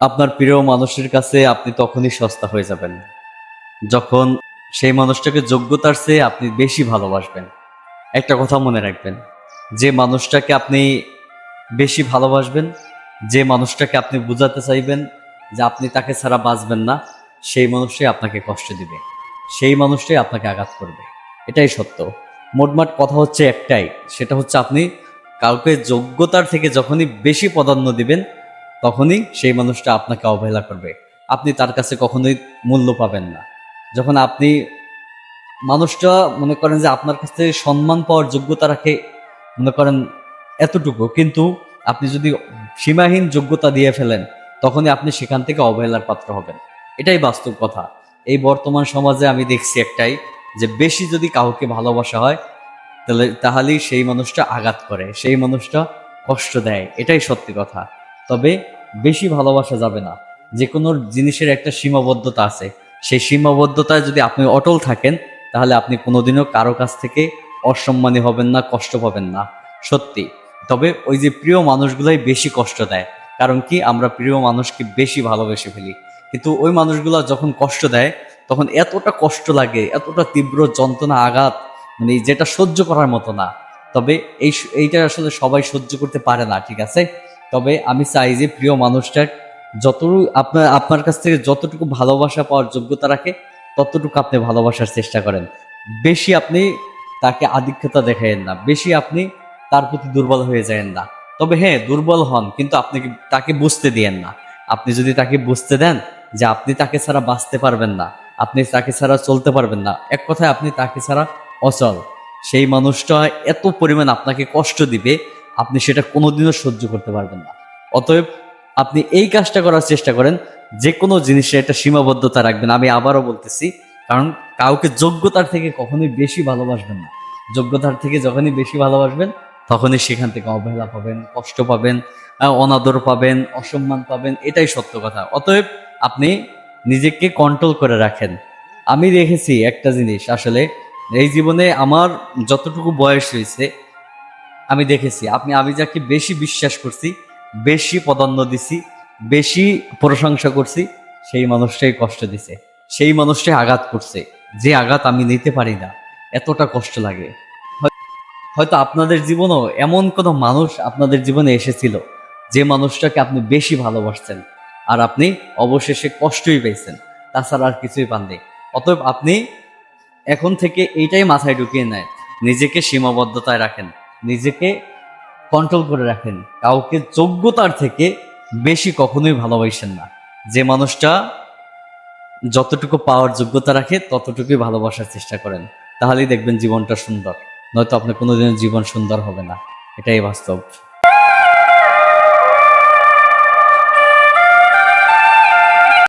আপনার প্রিয় মানুষের কাছে আপনি তখনই সস্তা হয়ে যাবেন। যখন সেই মানুষটাকে যোগ্যতার চেয়ে আপনি বেশি ভালোবাসবেন। একটা কথা মনে রাখবেন, যে মানুষটাকে আপনি বেশি ভালোবাসবেন, যে মানুষটাকে আপনি বোঝাতে চাইবেন যে আপনি তাকে ছাড়া বাঁচবেন না, সেই মানুষটাই আপনাকে কষ্ট দিবে। সেই মানুষটাই আপনাকে আঘাত করবে। এটাই সত্য। মোটমাট কথা হচ্ছে একটাই, সেটা হচ্ছে আপনি কাউকে যোগ্যতার থেকে যখনই বেশি প্রাধান্য দিবেন তখনই সেই মানুষটা আপনাকে অবহেলা করবে। আপনি তার কাছে কখনোই মূল্য পাবেন না। যখন আপনি মানুষটা মনে করেন যে আপনার কাছ থেকে সম্মান পাওয়ার যোগ্যতা রাখে, মনে করেন এতটুকু, কিন্তু আপনি যদি সীমাহীন যোগ্যতা দিয়ে ফেলেন, তখনই আপনি সেখান থেকে অবহেলার পাত্র হবেন। এটাই বাস্তব কথা। এই বর্তমান সমাজে আমি দেখছি একটাই, যে বেশি যদি কাউকে ভালোবাসা হয়, তাহলে, তাহলেই সেই মানুষটা আঘাত করে, সেই মানুষটা কষ্ট দেয়। এটাই সত্যি কথা। তবে বেশি ভালোবাসা যাবে না। যে কোনো জিনিসের একটা সীমাবদ্ধতা আছে। সেই সীমাবদ্ধতায় যদি আপনি অটল থাকেন, তাহলে আপনি কোনোদিনও কারও কাছ থেকে অসম্মানী হবেন না, কষ্ট পাবেন না। সত্যি। তবে ওই যে প্রিয় মানুষগুলাই বেশি কষ্ট দেয়। কারণ কি? আমরা প্রিয় মানুষকে বেশি ভালোবেসে ফেলি। কিন্তু ওই মানুষগুলো যখন কষ্ট দেয়, তখন এতটা কষ্ট লাগে, এতটা তীব্র যন্ত্রণা, আঘাত মানে যেটা সহ্য করার মতো না। তবে এই এইটা আসলে সবাই সহ্য করতে পারে না, ঠিক আছে? তবে আমি চাই যে প্রিয় মানুষটার যতটুকু আপনার আপনার কাছ থেকে যতটুকু ভালোবাসা পাওয়ার যোগ্যতা রাখে, ততটুকু আপনি ভালোবাসার চেষ্টা করেন। বেশি আপনি তাকে আধিক্যতা দেখায়েন না। বেশি আপনি তার প্রতি দুর্বল হয়ে যায়েন না। তবে হ্যাঁ দুর্বল হন, কিন্তু আপনি তাকে বুঝতে দিয়েন না। আপনি যদি তাকে বুঝতে দেন যে আপনি তাকে ছাড়া বাঁচতে পারবেন না, আপনি তাকে ছাড়া চলতে পারবেন না, এক কথায় আপনি তাকে ছাড়া অচল। সেই মানুষটা এত পরিমাণ আপনাকে কষ্ট দিবে আপনি সেটা কোনোদিনও সহ্য করতে পারবেন না। অতএব আপনি এই কাজটা করার চেষ্টা করেন, যে কোনো জিনিসে একটা সীমাবদ্ধতা রাখবেন। আমি আবারও বলতেছি, কারণ কাউকে যোগ্যতার থেকে কখনোই বেশি ভালোবাসবেন না। যোগ্যতার থেকে যখনই বেশি ভালোবাসবেন, তখনই সেখান থেকে অবহেলা পাবেন, কষ্ট পাবেন অনাদর পাবেন, অসম্মান পাবেন, এটাই সত্য কথা। অতএব আপনি নিজেকে কন্ট্রোল করে রাখেন। আমি দেখেছি একটা জিনিস, আসলে এই জীবনে আমার যতটুকু বয়স হয়েছে আমি দেখেছি। আপনি আমি যাকে বেশি বিশ্বাস করছি, বেশি প্রাধান্য দিছি, বেশি প্রশংসা করছি, সেই মানুষটাই কষ্ট দিছে। সেই মানুষটাই আঘাত করছে। যে আঘাত আমি নিতে পারি না, এতটা কষ্ট লাগে। হয়তো আপনাদের জীবনেও এমন কোনো মানুষ আপনাদের জীবনে এসেছিল, যে মানুষটাকে আপনি বেশি ভালোবাসছেন আর আপনি অবশেষে কষ্টই পেয়েছেন। তাছাড়া আর কিছুই পাননি। অতএব আপনি এখন থেকে এইটাই মাথায় ঢুকিয়ে নেয় নিজেকে সীমাবদ্ধতায় রাখেন। নিজেকে কন্ট্রোল করে রাখেন। কাউকে যোগ্যতার থেকে বেশি কখনোই ভালোবাসেন না। যে মানুষটা যতটুকু পাওয়ার যোগ্যতা রাখে, ততটুকুই ভালোবাসার চেষ্টা করেন। তাহলেই দেখবেন জীবনটা সুন্দর। নয়তো আপনার কোনোদিনও জীবন সুন্দর হবে না। এটাই বাস্তব।